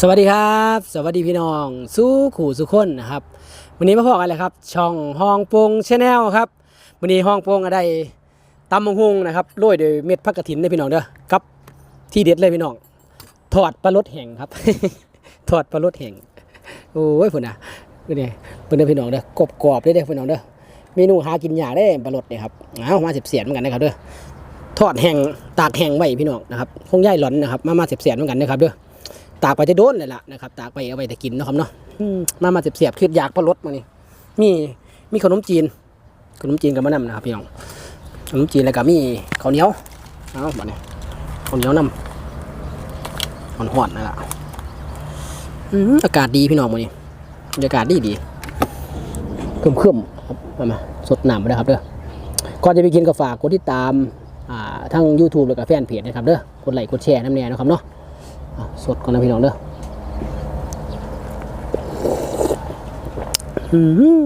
สวัสดีครับ สวัสดีพี่น้องสู้ขู่สุขคนนะครับวันนี้มาพอกันเลยครับ ช่องห้องโปงชาแนลครับวันนี้ห้องโปงอะไรตำมงฮุงนะครับโรยโดยเม็ดผักกระถินเด้อพี่น้องเด้อครับที่เด็ดเลยพี่น้องทอดปลาลดแห่งครับทอดปลาลดแห่งโอ้ยพุ่นนะพุ่นนี่พุ่นเด้อพี่น้องเด้อกรอบกรอบๆเลยเด้อพี่น้องเด้อเมนูหากินยากได้ปลาลดเนี่ยครับเอามาเสียบเสียนเหมือนกันนะครับเด้อทอดแห้งตากแห้งไว้พี่น้องนะครับคงย่ายหลอนนะครับ มามาเสียบเสียนเหมือนกันนะครับเด้อ ตากไปจะโดนเลยล่ะนะครับตากไปเอาไปแต่กินนะครับเนาะมามาเสียบๆคืออยากพอรสมานี่มีมีขนมจีน ขนมจีนกับมะนำนะครับพี่น้องขนมจีนแล้วก็มีข้าวเหนียวเอาบัดนี้ข้าวเหนียวนำหอนๆนั่นแหละอากาศดีพี่น้องมื้อนี้บรรยากาศดีดีๆครึมๆครับมามาสดน้ำไปเลยครับเด้อก่อนจะไปกินก็ฝากกดติดตามทั้ง YouTube แล้วก็แฟนเพจนะครับเด้อกดไลค์กดแชร์น้ำแน่นะครับเนาะ สดก่อนนะพี่น้องเด้ออื้อหือ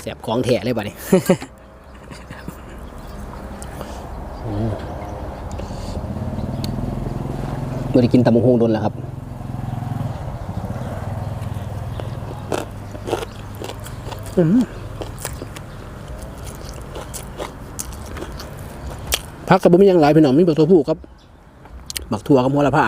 แสบของแถะเลยบ่เนี่ยไม่ได้กินตำบักฮงโดนแล้วครับอื้อหือพักกับบุ้มีหยังหลายพี่น้องมีบักตัวผู้ครับ บักถั่วกับหัวละผ้า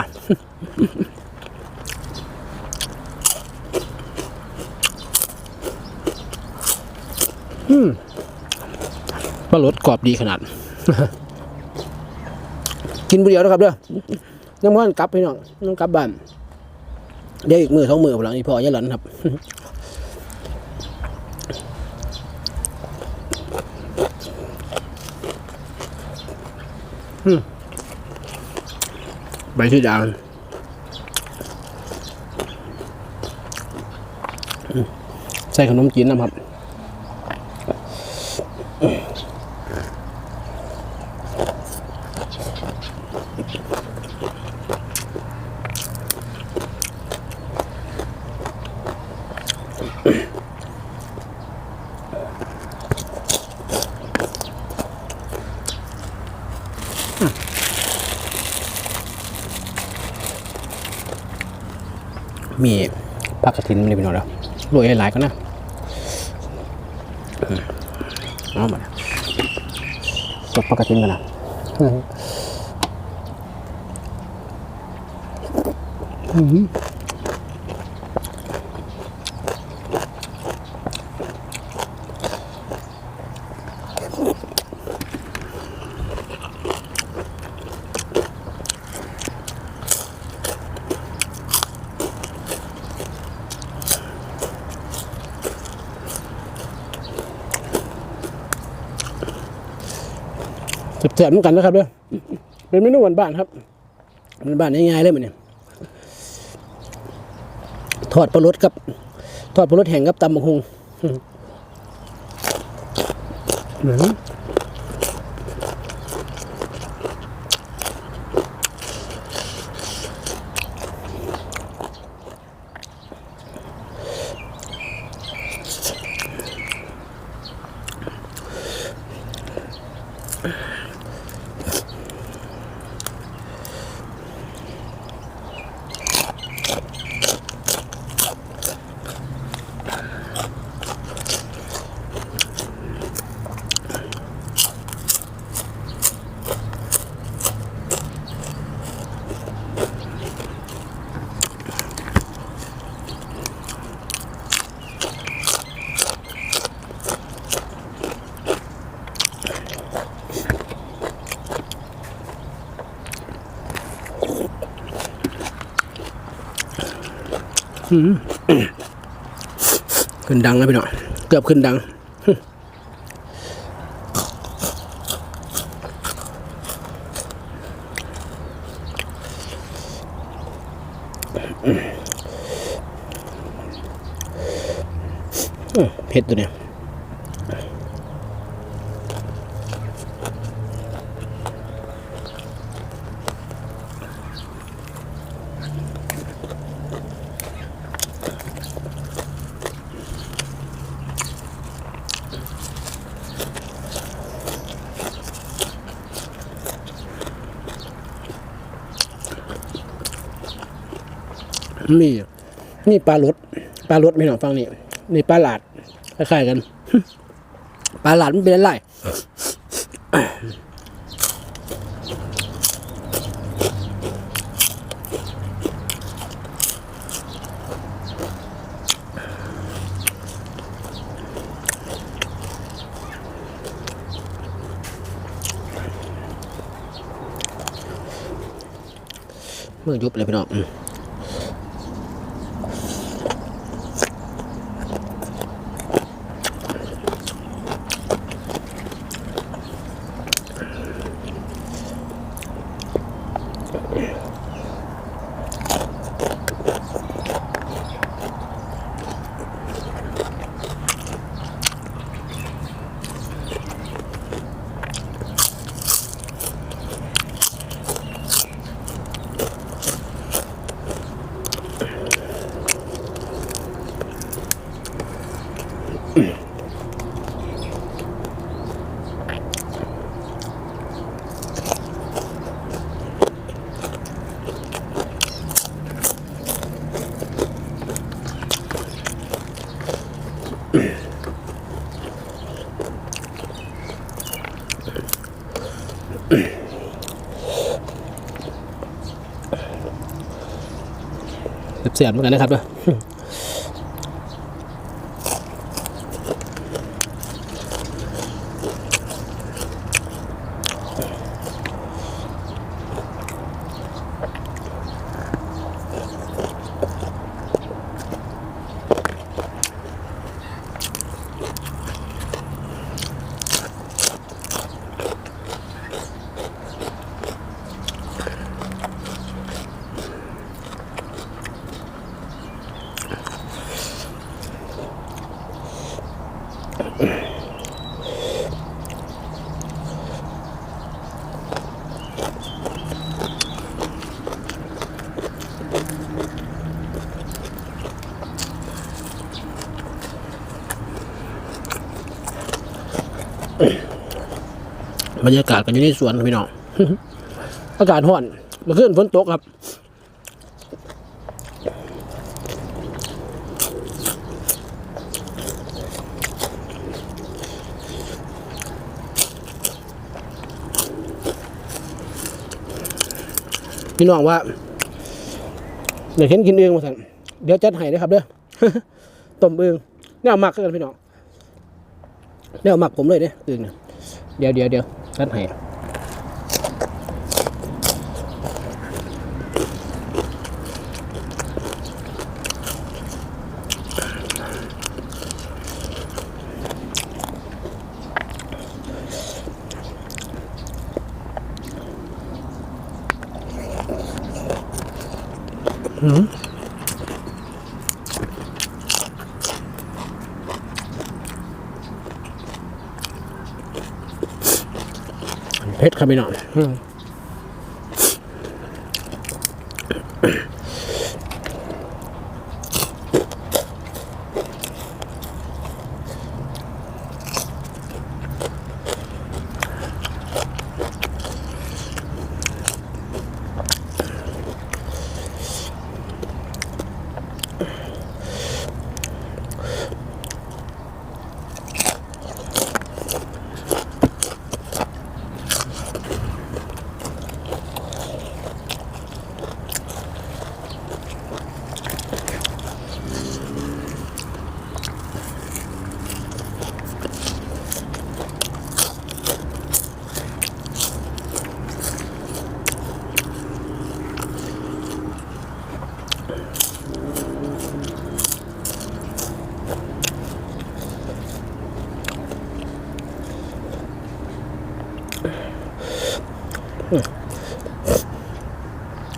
อืมปลาลดกรอบดีขนาด กินผู้เดียวนะครับเด้อน้ำมันกลับพี่น้องน้องกลับบ้านเดี๋ยวอีกมือสองมือพลังอีพออย่าหลอนครับอืม ใบที่ดาวใส่ขนมจีนนะครับ มีผักกระถินนี่พี่น้องแล้วรวยหลายๆก็นะเอามาจบผักกระถินกันนะอืม แสบๆเหมือนกันนะครับเด้อเป็นเมนูบ้านๆครับบ้านง่ายๆเลยมันเนี่ยทอดปลาลดกับ ทอดปลาลดแห้งกับตำบักฮุงอืม ขึ้นดังแล้วพี่น้องเกือบขึ้นดังเผ็ดตัวเนี้ย นี่นี่ปลาลดปลาลดไม่หน่อฟังนี่นี่ปลาหลาดคล้ายๆกันปลาหลาดมันเป็นอะไรเมื่อยุบเลยพี่น้อง Yes. อืมเสียบเหมือนกันนะครับเนาะ บรรยากาศกันอยู่ในสวนพี่น้องอากาศห้อนเมื่อคืนฝนตกครับพี่น้องว่าเดี๋ยวเห็นกินเองมาสั่นเดี๋ยวจัดให้นะครับเด้อต้มเองแนวหมักกันพี่น้องแนวหมักผมเลยเด้อเองเนี่ยเดี๋ยวเดี๋ยวเดี๋ยว จัดใผ็ดครับพี่น้อง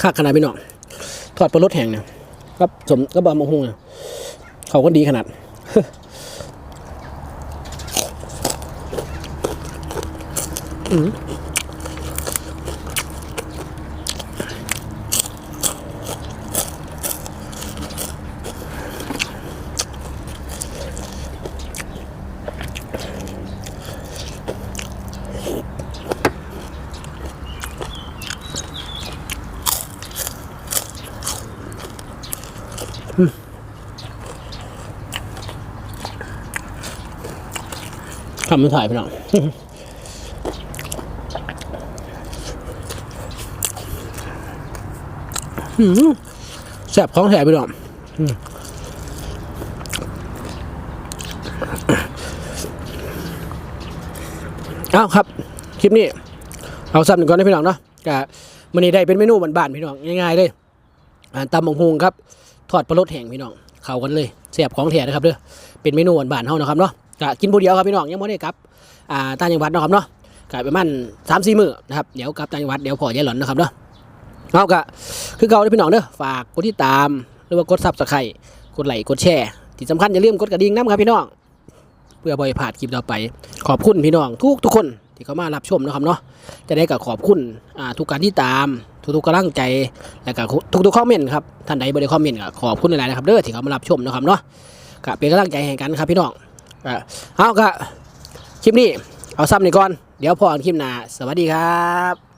ค่าขนาดพี่น้องทอดปลารสแห้งเนี่ยกับสมก็บบะมะฮุงเนี่ยเขาก็ดีขนาดอืม ทำมันถ่ายพี่น้องอืมแซ่บของแถมพี่น้องอืมเอาครับ คลิปนี้ เอาซ้ำหนึ่งก่อนนะพี่น้องเนาะกะมันนี้ได้เป็นเมนูบานๆพี่น้องง่ายๆเลยตำบังฮุงครับ ทอดปลาลดแห้งพี่น้องเข้ากันเลยแซ่บของแท้นะครับเด้อเป็นเมนูบ้านๆเฮานะครับเนาะกะกินผู้เดียวครับพี่น้องยังไม่ได้กลับอ่าต่างจังหวัดนะครับเนาะกะประมาณสามสี่มื้อนะครับเดี๋ยวกลับต่างจังหวัดเดี๋ยวพอยายหล่อนนะครับเนาะเอากะคือเก่าเลยพี่น้องเด้อฝากกดติดตามหรือว่ากดซับสไครต์กดไลค์กดแชร์ที่สำคัญอย่าลืมกดกระดิ่งน้ำครับพี่น้องเพื่อบ่อยพลาดคลิปต่อไป ขอบคุณพี่น้องทุกทุกคนที่เข้ามารับชมนะครับเนาะจะได้กับขอบคุณอ่าทุกการที่ตาม ทุกๆกำลังใจและก็ทุกๆคอมเมนต์ครับท่านใดบ่ได้คอมเมนต์ก็ขอบคุณหลายๆนะครับเด้อที่เขามารับชมนะครับเนาะก็เป็นกำลังใจให้กันครับพี่น้องก็เอาก็คลิปนี้เอาซ้ำนี่ก่อนเดี๋ยวพอกันคลิปหน้าสวัสดีครับ